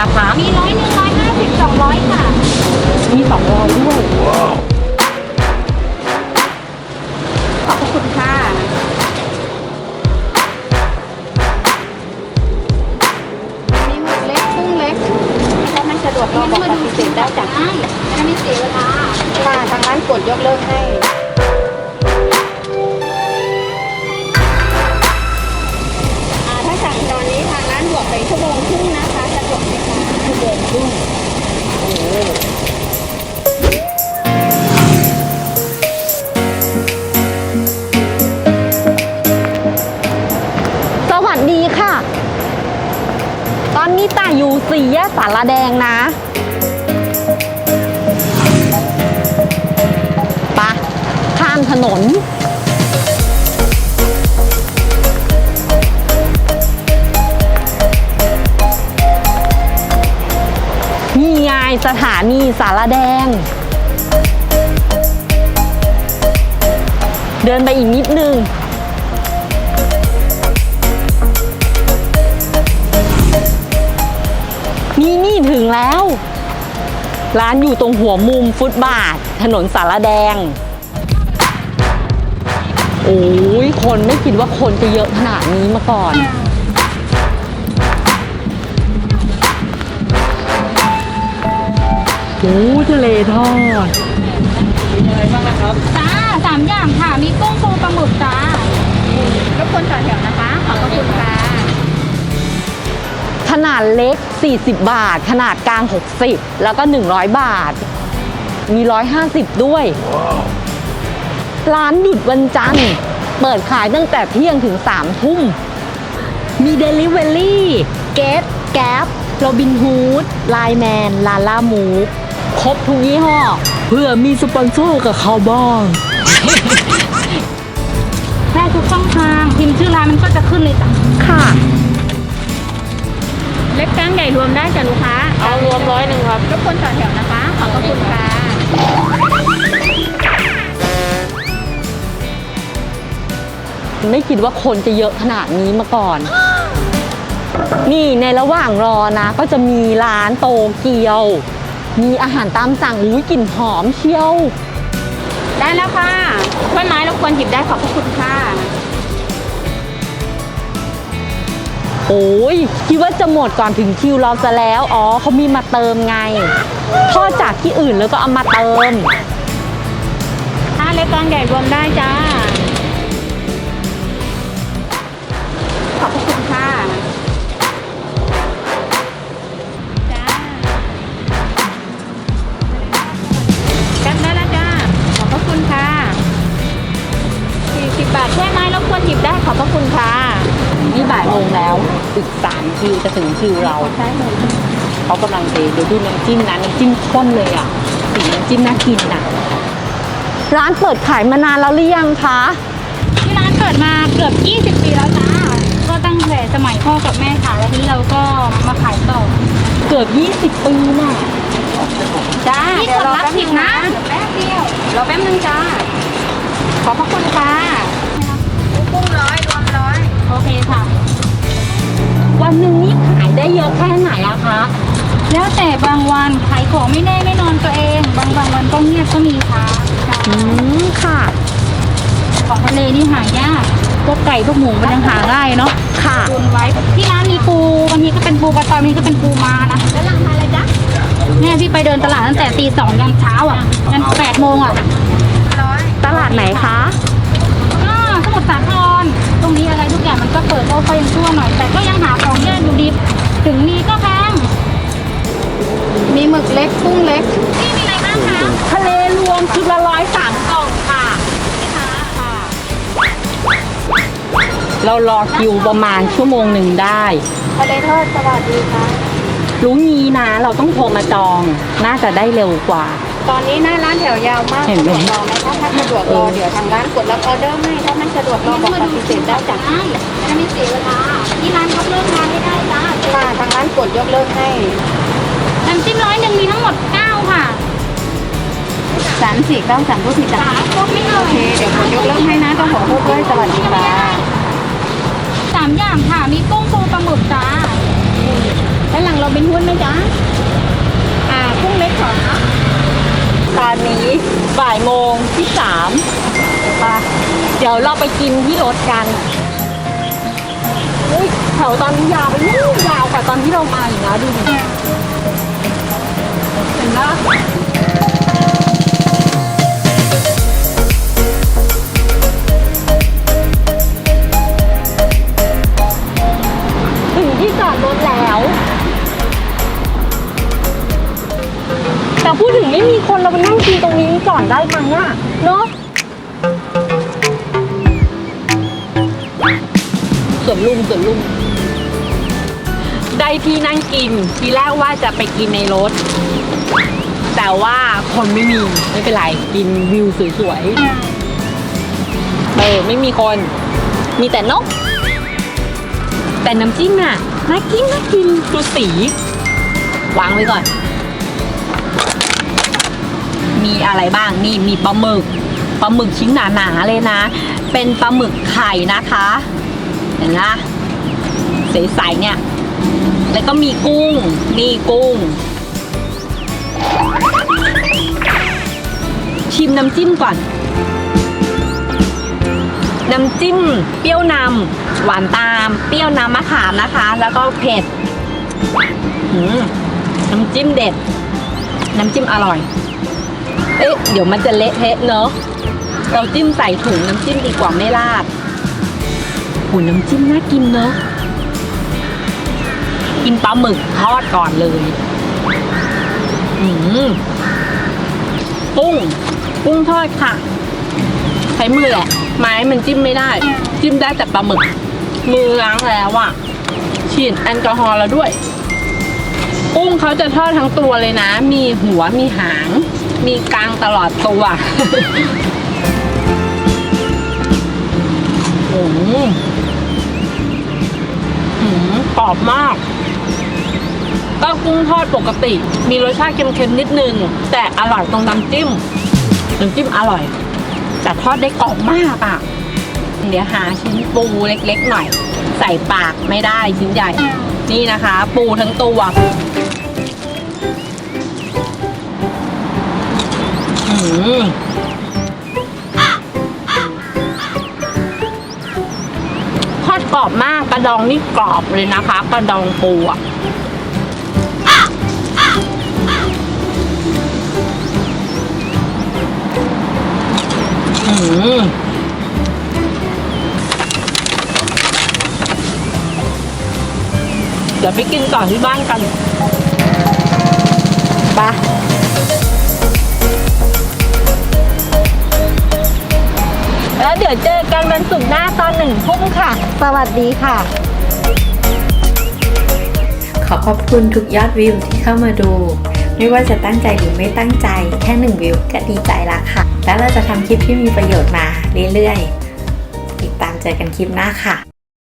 อะคะมีร้อยหนึ่งร้อยห้าสิบสองร้อยค่ะ มีสองร้อยด้วย ขอบพระคุณค่ะ มีหมึกเล็กกุ้งเล็กถ้าไม่สะดวกเราบอกปฏิเสธได้จ้ะได้จะไม่เสียเวลาค่ะทางร้านกดยกเลิกให้อ่าถ้าสั่งตอนนี้ทางร้านบวกไปชั่วโมงครึ่งนะคะสะดวกไหม คะชั่วโมงรึ่งสวัสดีค่ะ ตอนนี้ตาอยู่สี่แยกสารแดงนะปะข้ามถนน นี่ไงสถานีสารแดง เดินไปอีกนิดนึงนี่นี่ถึงแล้ว ร้านอยู่ตรงหัวมุมฟุตบาท ถนนสารแดง โอ้ยคนไม่คิดว่าคนจะเยอะขนาดนี้มาก่อน โอ้ทะเลทอด จ้าสามอย่างค่ะ มีกุ้งปูปลาหมึกจ้ารบกวนต่อแถวนะคะ ขอบพระคุณค่ะ ขนาดเล็ก 40 บาท ขนาดกลาง 60 แล้วก็ 100 บาท มี 150 ด้วย ร้านหยุดวันจันทร์ เปิดขายตั้งแต่เที่ยงถึง3ทุ่ม มี Delivery เกตแก๊ปโรบินฮูดไลแมน ลาล่ามูฟ ครบทุกยี่ห้อ เพื่อมีสปอนเซอร์กับเขาบ้างได้ทุกช่องทางพิมพ์ชื่อร้านมันก็จะขึ้นเลยจ้ะค่ะ เล็กกลางใหญ่รวมได้จ้ะลูกค้า เอารวมร้อยหนึ่งครับรบกวนต่อแถวนะคะ ขอบพระคุณค่ะไม่คิดว่าคนจะเยอะขนาดนี้มาก่อน นี่ในระหว่างรอนะ ก็จะมีร้านโตเกียว มีอาหารตามสั่งอุ้ยกลิ่นหอมเชียว ได้แล้วค่ะถ้วยไม้รบกวนหยิบได้ขอบพระคุณค่ะ โอ้ยคิดว่าจะหมดก่อนถึงคิวเราซะแล้ว อ๋อเขามีมาเติมไงทอดจากที่อื่นแล้วก็เอามาเติมถ้าเล็กกลางใหญ่รวมได้จ้า 40บาทช่วยไม้รบกวนหยิบได้ขอบพระคุณค่ะ นี่บ่ายโมงแล้วอีกสามคิวจะถึงคิวเราใช่เลยเขากำลังเทเดี๋ยวดูน้ำจิ้มนะน้ำจิ้มข้นเลยอะสีน้ำจิ้มน่ากินอะ ร้านเปิดขายมานานแล้วหรือยังคะ ที่ร้านเปิดมาเกือบ 20 ปีแล้วจ้าก็ตั้งแต่สมัยพ่อกับแม่ขายแล้วทีนี้เราก็มาขายต่อเกือบ 20 ปีน่ะจ้านี่เดี๋ยวรอกดรับแป๊บผินึดงนะนะแป๊บเดียวรอแป๊บนึงจ้าขอบพระคุณค่ะ กุ้งร้อยรวมร้อยโอเคค่ะ วันหนึ่งนี่ขายได้เยอะแค่ไหนอะคะ แล้วแต่บางวันขายของไม่แน่ไม่นอนตัวเอง บางบางวันก็เงียบก็มีค่ะอืมค่ะ ของทะเลนี่หายากพวกไก่พวกหมูมันยังหาง่ายเนาะค่ะตุนไว้ที่ร้านมีปูบางทีก็เป็นปูปลาตอยบางทีก็เป็นปูมานะแล้วราคาอะไรจ๊ะเนี่ยพี่ไปเดินตลาดตั้งแต่ตีสองยันเช้าอะยันแปดโมงอะร้อยตลาดไหนคะ ก็สมุทรสาคร ตรงนี้อะไรทุกอย่างมันก็เปิดโลกก็ยังชั่วหน่อย แต่ก็ยังหาของยากอยู่ดี ถึงมีก็แพงมีหมึกเล็กกุ้งเล็กนี่มีอะไรบ้างคะทะเลรวมชุดละร้อยสามกล่องค่ะค่ะเรารอคิวประมาณชั่วโมงหนึ่งได้ทะเลทอดสวัสดีค่ะรู้งี้นะ เราต้องโทรมาจอง น่าจะได้เร็วกว่า ตอนนี้หน้าร้านแถวยาวมากเห็นไหม สะดวกรอไหมคะถ้าสะดวกรอเดี๋ยวทางร้านกดรับออเดอร์ให้ถ้าไม่สะดวกรอบอกปฏิเสธได้จ้ะได้จะไม่เสียเวลาที่ร้านยกเลิกงานไม่ได้จ้าค่ะทางร้านกดยกเลิกให้น้ำจิ้มร้อยหนึ่งมีทั้งหมดเก้าค่ะสามสี่เก้าสามผู้ผิดจ้ะครบไม่เอ่โอยเคเดี๋ยวผมยกเลิกให้นะต้องขอโทษด้วยสวัสดีค่ะสามอย่างค่ะมีกุ้งปูปลาหมึกจ้าแล้วหลังรอโรบินฮูดไหมจ๊ะอ่ากุ้งเล็กขอนะ ตอนนี้บ่ายโมงที่สามเดี๋ยวเราไปกินที่รถกันอุ้ยแถวตอนนี้ยาวไปนู่นยาวกว่าตอนที่เรามาอีกนะดูดิ แต่พูดถึงไม่มีคนเราไปนั่งกินตรงนี้ก่อนได้ไหมอะเนาะส่วนลุมส่วนลุมได้ที่นั่งกิน ทีแรกว่าจะไปกินในรถ แต่ว่าคนไม่มีไม่เป็นไรกินวิวสวยๆเออไม่มีคน มีแต่นก แต่น้ำจิ้มน่ะน่ากินน่ากินดูสี วางไว้ก่อน อะไรบ้างนี่มีปลาหมึกปลาหมึกชิ้นหนาๆเลยนะ เป็นปลาหมึกไข่นะคะ เห็นนะใสๆเนี่ย แล้วก็มีกุ้งนี่กุ้ง ชิมน้ำจิ้มก่อน น้ำจิ้มเปรี้ยวนำหวานตามเปรี้ยวน้ำมะขามนะคะ แล้วก็เผ็ดน้ำจิ้มเด็ด น้ำจิ้มอร่อย เอ๊ะเดี๋ยวมันจะเละเทะเนอะเราจิ้มใส่ถุงน้ำจิ้มดีกว่าไม่ราดโหน้ำจิ้มน่ากินเนอะกินปลาหมึกทอดก่อนเลยอืมกุ้งกุ้งทอดค่ะ ใช้มือแหละ ไม้มันจิ้มไม่ได้ จิ้มได้แต่ปลาหมึก มือล้างแล้วอะฉีดแอลกอฮอล์แล้วด้วย กุ้งเขาจะทอดทั้งตัวเลยนะ มีหัวมีหาง มีกลางตลอดตัวโอ้โหหืมกรอบมากก็กุ้งทอดปกติ มีรสชาติเค็มๆนิดนึง แต่อร่อยตรงน้ำจิ้มน้ำจิ้มอร่อยแต่ทอดได้กรอบมากอะ เดี๋ยวหาชิ้นปูเล็กๆหน่อย ใส่ปากไม่ได้ชิ้นใหญ่ นี่นะคะ ปูทั้งตัว ทอดกรอบมากกระดองนี่กรอบเลยนะคะ กระดองปูอะเดี๋ยวไปกินต่อที่บ้านกัน ไป แล้วเดี๋ยวเจอกันวันศุกร์หน้าตอนหนึ่งทุ่มค่ะ สวัสดีค่ะ ขอขอบคุณทุกยอดวิวที่เข้ามาดู ไม่ว่าจะตั้งใจหรือไม่ตั้งใจ แค่หนึ่งวิวก็ดีใจละค่ะ แล้วเราจะทำคลิปที่มีประโยชน์มาเรื่อยๆ ติดตามเจอกันคลิปหน้าค่ะ